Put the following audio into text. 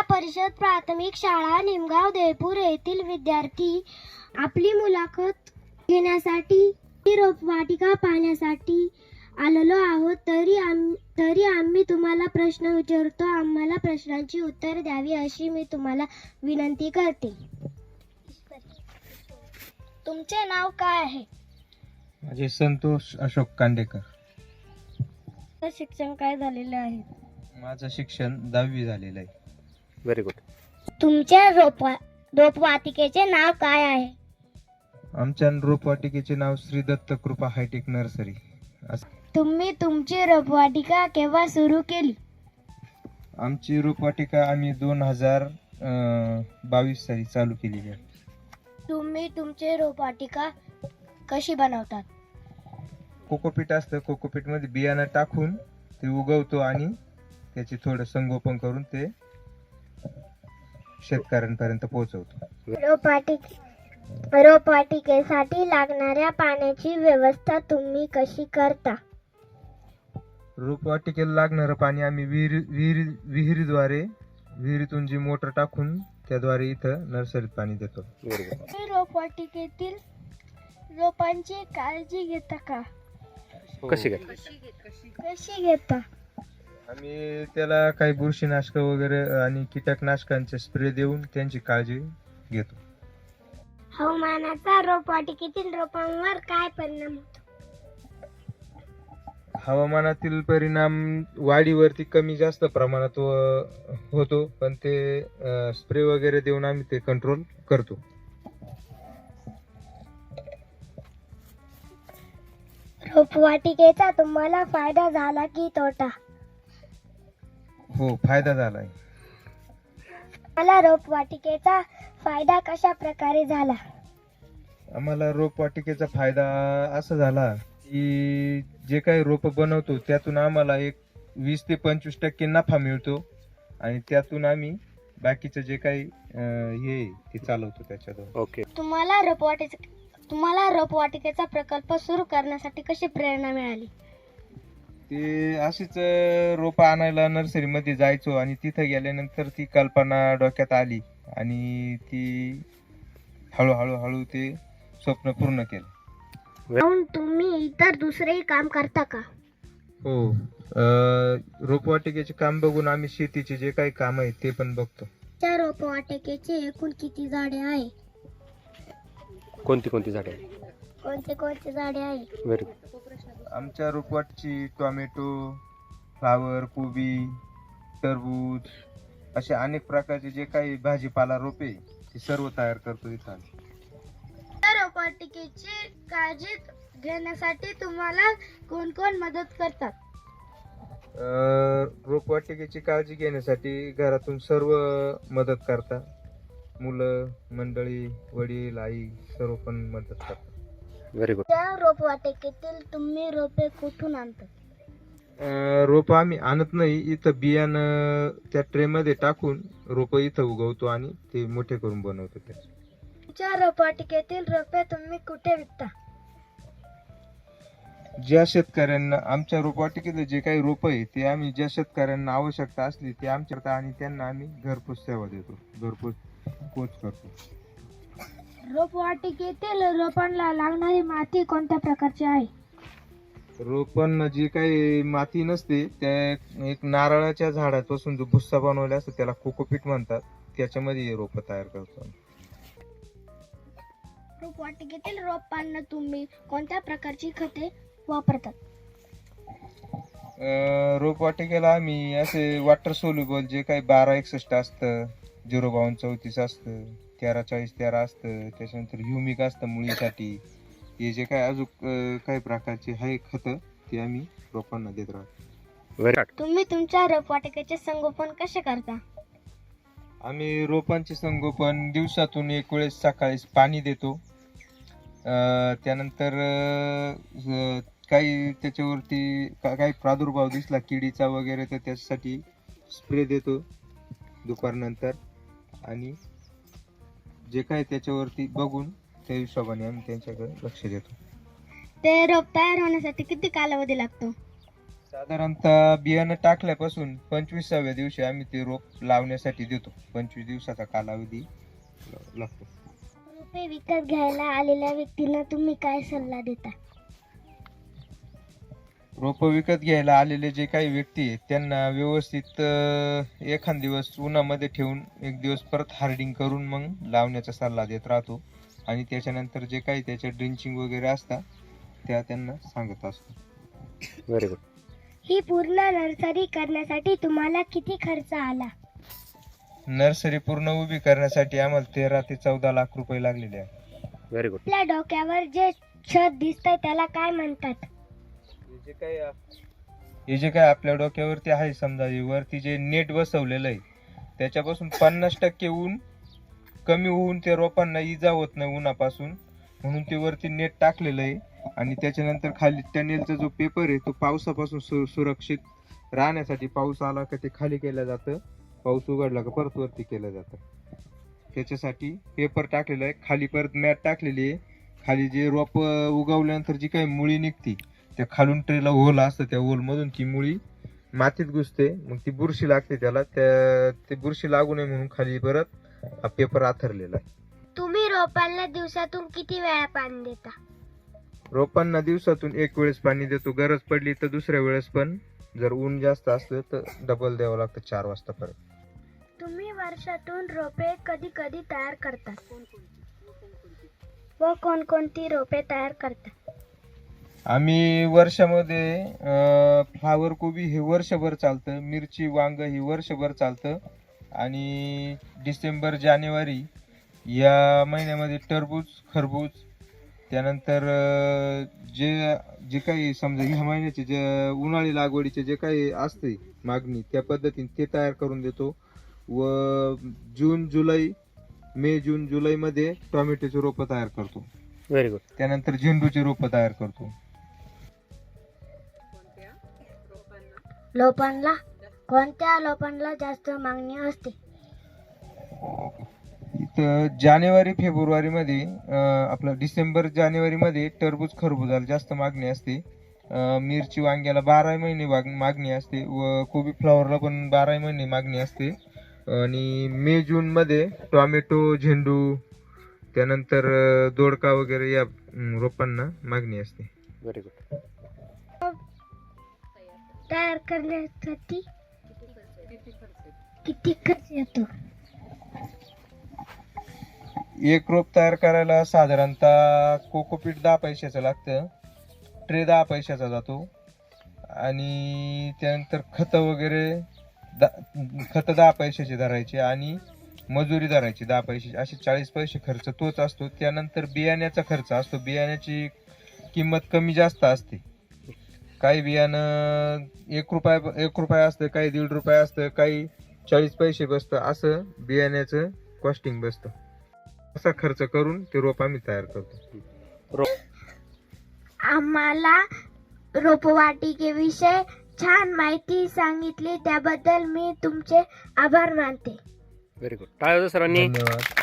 जिल्हा परिषद प्राथमिक शाळा निमगाव देवपूर येथील विद्यार्थी आपली मुलाखत घेण्यासाठी रोपवाटिका पाहण्यासाठी आलेलो आहोत. तरी आम तरी आम्ही तुम्हाला प्रश्न विचारतो. आम्हाला प्रश्नांची उत्तर द्यावी अशी मी तुम्हाला विनंती करते. तुमचे नाव काय आहे? माझे संतोष अशोक कांडेकर. शिक्षण काय झालेले आहे? माझं शिक्षण दहावी झालेलं आहे. व्हेरी गुड तुमच्या रोपवा रोपवाटिकेचे नाव काय आहे? आमच्या रोपवाटिकेचे नाव श्री दत्त कृपा हायटेक नर्सरी. असं तुम्ही तुमची रोपवाटिका केव्हा सुरू केली? आमची रोपवाटिका आम्ही दोन हजार बावीस साली चालू केलेली आहे. तुम्ही तुमची रोपवाटिका कशी बनवतात? कोकोपीट असतं कोकोपीटमध्ये बियाणं टाकून ते उगवतो आणि त्याचे थोडं संगोपन करून ते शेतकऱ्यांपर्यंत पोहोचवतो. रोपवाटिक रोपवाटिकेसाठी लागणाऱ्या पाण्याची व्यवस्था तुम्ही कशी करता? रोपवाटिकेला लागणारं पाणी आम्ही विहिरी विहिरी विहिरीद्वारे विहिरीतून जी मोटर टाकून त्याद्वारे इथं नर्सरीत पाणी देतो. गुड रोपवाटिकेतील रोपांची काळजी घेता का? कशी काय कशी घेता? आम्ही त्याला काही बुरशीनाशक वगैरे आणि कीटकनाशकांचे स्प्रे देऊन त्यांची काळजी घेतो. हवामानाचा रोपवाटिकेतील रोपांवर काय परिणाम होतो? हवामानातील परिणाम वाढीवरती कमी जास्त प्रमाणात व- होतो पण ते स्प्रे वगैरे देऊन आम्ही ते कंट्रोल करतो. रोपवाटिकेचा तुम्हाला फायदा झाला की तोटा? हो फायदा झाला आहे मला रोपवाटिकेचा फायदा कशा प्रकारे झाला? आम्हाला रोपवाटिकेचा फायदा असा झाला की जे काही रोप बनवतो त्यातून आम्हाला एक वीस ते पंचवीस टक्के नफा मिळतो आणि त्यातून आम्ही बाकीचं जे काही अं, हे आहे ते चालवतो त्याच्यातून ओके. तुम्हाला रोपवाटिके तुम्हाला रोपवाटिकेचा प्रकल्प सुरू करण्यासाठी कशी प्रेरणा मिळाली? ते अशीच रोप आणायला नर्सरीमध्ये जायचो आणि तिथं गेल्यानंतर ती कल्पना डोक्यात आली आणि ती हळूहळू हळू ते स्वप्न पूर्ण केलं. तुम्ही इतर दुसरेही काम करता का? हो अं, रोपवाटिकेचे काम बघून आम्ही शेतीचे जे काही काम आहे ते पण बघतो. त्या रोपवाटिकेचे एकूण किती झाडे आहे? कोणती कोणती झाडे? कोणते कोणते झाडे आहे? व्हेरी गुड आमच्या रोपवाटची टोमॅटो फ्लावर कोबी टरबूज असे अनेक प्रकारचे जे काही भाजीपाला रोपे ते सर्व तयार करतो इथं आम्ही. रोपवाटिकेची काळजी घेण्यासाठी तुम्हाला कोण कोण मदत करतात? अं, रोपवाटिकेची काळजी घेण्यासाठी घरातून सर्व मदत करतात. मुलं मंडळी वडील आई सर्व पण मदत करतात. व्हेरी गुड त्या रोपवाटिकेतील तुम्ही रोपे कुठून आणता? अं, रोपं आम्ही आणत नाही. इथं बियाणं त्या ट्रेमध्ये टाकून रोपं इथं उगवतो आणि ते मोठे करून बनवतो त्याचे त्या रोपवाटिकेतील रोपे तुम्ही कुठे विकता? ज्या शेतकऱ्यांना आमच्या रोपवाटिकेतले जे काही रोप आहे ते आम्ही ज्या शेतकऱ्यांना आवश्यकता असली ते आमच्याकडे आणि त्यांना आम्ही घरपोच सेवा देतो. घरपोच पोच करतो. रोपवाटिकेतील रोपांना लागणारी माती कोणत्या प्रकारची आहे? रोपण जी काही माती नसते त्या एक नारळाच्या झाडापासून जो भुस्सा बनवला असतो त्याला कोकोपीट म्हणतात. त्याच्यामध्ये हे रोपं तयार करतो. रोपवाटिकेतील रोपांना तुम्ही कोणत्या प्रकारची खते वापरतात? अं, रोपवाटिकेला आम्ही असे वॉटर सोल्युबल जे काही बारा एकसष्ट असतं झिरो बावन्न चौतीस असतं तेरा चाळीस तेरा असतं त्याच्यानंतर ह्युमिक असतं मुळीसाठी. हे जे काही अजून काही प्रकारचे आहे खतं ते आम्ही रोपांना देत राहतो. तुम्ही तुमच्या रोपवाटिकेचे संगोपन कसे करता? आम्ही रोपांचे संगोपन दिवसातून एक वेळेस सकाळी पाणी देतो. त्यानंतर काही त्याच्यावरती का- काही प्रादुर्भाव दिसला किडीचा वगैरे तर त्याच्यासाठी स्प्रे देतो. दुपारनंतर. आणि जे काही त्याच्यावरती बघून त्या हिशोबाने आम्ही त्यांच्याकडे लक्ष देतो. ते रोप तयार होण्यासाठी किती कालावधी लागतो? साधारणतः बियाणं टाकल्यापासून पंचवीसाव्या दिवशी आम्ही ते रोप लावण्यासाठी देतो. पंचवीस दिवसाचा कालावधी लागतो. रोपे विकत घ्यायला आलेल्या व्यक्तींना तुम्ही काय सल्ला देता? रोप विकत घ्यायला आलेले जे काही व्यक्ती आहेत त्यांना व्यवस्थित एखाद दिवस उन्हामध्ये ठेवून एक दिवस परत हार्डिंग करून मग लावण्याचा सल्ला देत राहतो. आणि त्याच्यानंतर जे काही त्याच्या ड्रिंचिंग वगैरे असतात त्या त्यांना सांगत असतो. व्हेरी गुड ही पूर्ण नर्सरी करण्यासाठी तुम्हाला किती खर्च आला? नर्सरी पूर्ण उभी करण्यासाठी आम्हाला तेरा ते चौदा लाख रुपये लागलेले आहे. व्हेरी गुड आपल्या डोक्यावर जे छत दिसतंय त्याला काय म्हणतात? हे जे काही हे जे काय आपल्या डोक्यावरती आहे समजा हे वरती जे नेट बसवलेलं आहे त्याच्यापासून पन्नास टक्के ऊन कमी होऊन त्या रोपांना इजा होत नाही उन्हापासून. म्हणून ते वरती नेट टाकलेलं आहे आणि त्याच्यानंतर खाली टनेलचा जो पेपर आहे तो पावसापासून सु सुरक्षित राहण्यासाठी पाऊस आला का ते खाली केलं जातं पाऊस उघडला का परत वरती केलं जातं. त्याच्यासाठी पेपर टाकलेला आहे खाली परत मॅट टाकलेली आहे. खाली जे रोप उगवल्यानंतर जी काही मुळी निघती त्या खालून ट्रेला होल असतं त्या होल मधून ती मुळी मातीत घुसते मग ती बुरशी लागते त्याला त्या ते बुरशी लागू नये म्हणून खाली परत हा पेपर आथरलेला आहे. तुम्ही रोपांना दिवसातून किती वेळा पाणी देता? रोपांना दिवसातून एक वेळेस पाणी देतो गरज पडली तर दुसऱ्या वेळेस पण. जर ऊन जास्त असलं तर डबल द्यावं लागतं चार वाजता परत. तुम्ही वर्षातून रोपे कधी कधी तयार करतात व कोणकोणती रोपे तयार करतात आम्ही वर्षामध्ये फ्लावर कोबी हे वर्षभर चालतं मिरची वांग हे वर्षभर चालतं. आणि डिसेंबर जानेवारी या महिन्यामध्ये टरबूज खरबूज त्यानंतर जे जे काही समजा ह्या महिन्याचे जे उन्हाळी लागवडीचे जे काही असते मागणी त्या पद्धतीने ते तयार करून देतो. व जून जुलै मे जून जुलैमध्ये टोमॅटोचे रोपं तयार करतो. व्हेरी गुड त्यानंतर झेंडूचे रोपं तयार करतो. लोपांना कोणत्या लोपांना जास्त मागणी असते? इथं जानेवारी फेब्रुवारी मध्ये आपलं डिसेंबर जानेवारी मध्ये टरबूज खरबुजाला जास्त मागणी असते. अं, मिरची वांग्याला बारा महिने माग- मागणी असते व कोबी फ्लॉवरला पण बारा महिने मागणी असते. आणि मे जून मध्ये टोमॅटो झेंडू त्यानंतर अं, दोडका वगैरे या अं, रोपांना मागणी असते. व्हेरी गुड तयार करण्यासाठी किती खर्च येतो? एक रोप तयार करायला साधारणतः कोकोपीट दहा पैशाचं लागतं. ट्रे दहा पैशाचा जातो. आणि त्यानंतर खतं वगैरे दा खतं दहा पैशाचे धरायचे आणि मजुरी धरायची दहा पैसे असे चाळीस पैसे खर्च तोच असतो. त्यानंतर बियाण्याचा खर्च असतो. बियाण्याची किंमत कमी जास्त असते. काही बियाणं एक रुपया एक रुपया असतं काही दीड रुपया असतं काही चाळीस पैसे बसतं असं बियाण्याचं कॉस्टिंग बसतं. असा खर्च करून ते रोप आम्ही तयार करतो. आम्हाला रोपवाटिकेविषयी छान माहिती सांगितली त्याबद्दल मी तुमचे आभार मानते. व्हेरी गुड टाळ्या वाजवा सर्वांनी धन्यवाद.